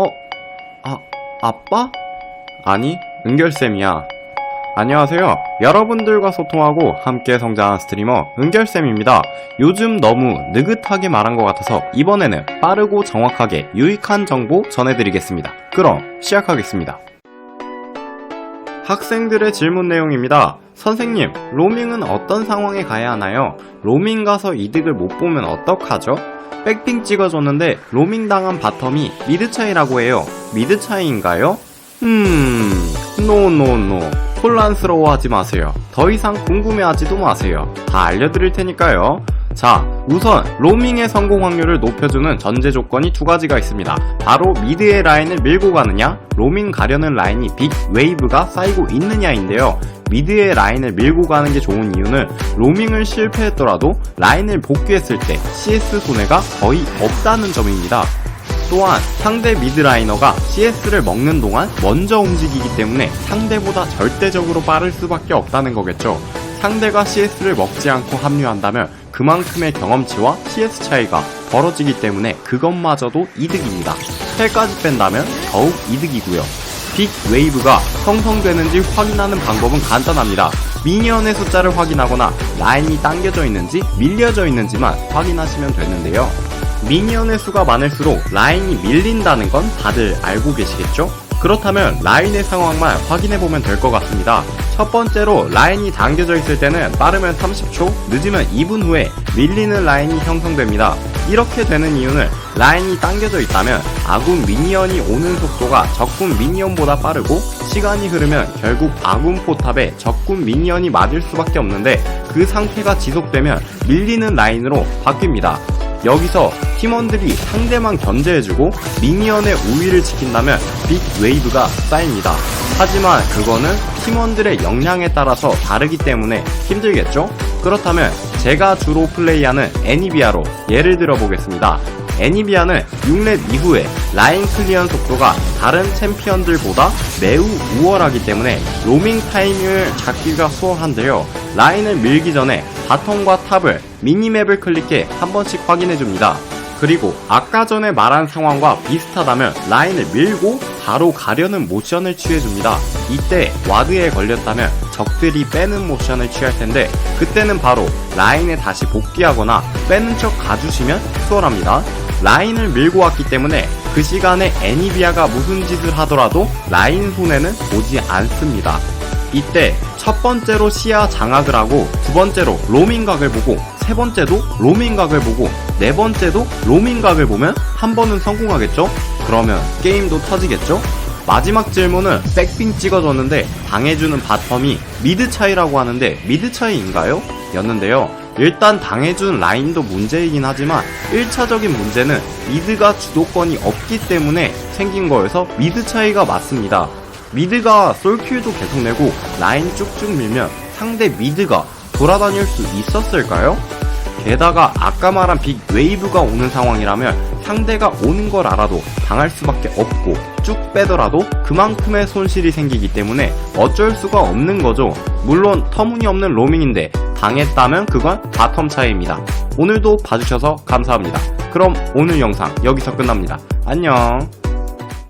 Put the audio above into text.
어? 아, 아빠? 아니, 은결쌤이야. 안녕하세요. 여러분들과 소통하고 함께 성장한 스트리머 은결쌤입니다. 요즘 너무 느긋하게 말한 것 같아서 이번에는 빠르고 정확하게 유익한 정보 전해드리겠습니다. 그럼 시작하겠습니다. 학생들의 질문 내용입니다. 선생님, 로밍은 어떤 상황에 가야 하나요? 로밍 가서 이득을 못 보면 어떡하죠? 백핑 찍어줬는데 로밍 당한 바텀이 미드 차이라고 해요. 미드 차이인가요? 음, 노노노. 혼란스러워하지 마세요. 더 이상 궁금해하지도 마세요. 다 알려드릴 테니까요. 자, 우선 로밍의 성공 확률을 높여주는 전제 조건이 두 가지가 있습니다. 바로 미드의 라인을 밀고 가느냐, 로밍 가려는 라인이 빅 웨이브가 쌓이고 있느냐인데요. 미드의 라인을 밀고 가는 게 좋은 이유는 로밍을 실패했더라도 라인을 복귀했을 때 CS 손해가 거의 없다는 점입니다. 또한 상대 미드라이너가 CS를 먹는 동안 먼저 움직이기 때문에 상대보다 절대적으로 빠를 수밖에 없다는 거겠죠. 상대가 CS를 먹지 않고 합류한다면 그만큼의 경험치와 CS 차이가 벌어지기 때문에 그것마저도 이득입니다. 텔까지 뺀다면 더욱 이득이고요. 빅 웨이브가 형성되는지 확인하는 방법은 간단합니다. 미니언의 숫자를 확인하거나 라인이 당겨져 있는지 밀려져 있는지만 확인하시면 되는데요. 미니언의 수가 많을수록 라인이 밀린다는 건 다들 알고 계시겠죠? 그렇다면 라인의 상황만 확인해보면 될 것 같습니다. 첫 번째로 라인이 당겨져 있을 때는 빠르면 30초, 늦으면 2분 후에 밀리는 라인이 형성됩니다. 이렇게 되는 이유는 라인이 당겨져 있다면 아군 미니언이 오는 속도가 적군 미니언보다 빠르고 시간이 흐르면 결국 아군 포탑에 적군 미니언이 맞을 수밖에 없는데 그 상태가 지속되면 밀리는 라인으로 바뀝니다. 여기서 팀원들이 상대만 견제해주고 미니언의 우위를 지킨다면 빅 웨이브가 쌓입니다. 하지만 그거는 팀원들의 역량에 따라서 다르기 때문에 힘들겠죠? 그렇다면 제가 주로 플레이하는 애니비아로 예를 들어 보겠습니다. 애니비아는 6렙 이후에 라인 클리어 속도가 다른 챔피언들보다 매우 우월하기 때문에 로밍 타이밍을 잡기가 수월한데요. 라인을 밀기 전에 바텀과 탑을 미니맵을 클릭해 한 번씩 확인해줍니다. 그리고 아까 전에 말한 상황과 비슷하다면 라인을 밀고 바로 가려는 모션을 취해줍니다. 이때 와드에 걸렸다면 적들이 빼는 모션을 취할 텐데 그때는 바로 라인에 다시 복귀하거나 빼는 척 가주시면 수월합니다. 라인을 밀고 왔기 때문에 그 시간에 애니비아가 무슨 짓을 하더라도 라인 손해는 보지 않습니다. 이때 첫 번째로 시야 장악을 하고 두 번째로 로밍각을 보고 세 번째도 로밍각을 보고 네 번째도 로밍각을 보면 한 번은 성공하겠죠? 그러면 게임도 터지겠죠? 마지막 질문은 백핑 찍어줬는데 당해주는 바텀이 미드 차이라고 하는데 미드 차이인가요? 였는데요. 일단 당해준 라인도 문제이긴 하지만 1차적인 문제는 미드가 주도권이 없기 때문에 생긴 거여서 미드 차이가 맞습니다. 미드가 솔킬도 계속 내고 라인 쭉쭉 밀면 상대 미드가 돌아다닐 수 있었을까요? 게다가 아까 말한 빅 웨이브가 오는 상황이라면 상대가 오는 걸 알아도 당할 수밖에 없고 쭉 빼더라도 그만큼의 손실이 생기기 때문에 어쩔 수가 없는 거죠. 물론 터무니없는 로밍인데 당했다면 그건 바텀 차이입니다. 오늘도 봐주셔서 감사합니다. 그럼 오늘 영상 여기서 끝납니다. 안녕.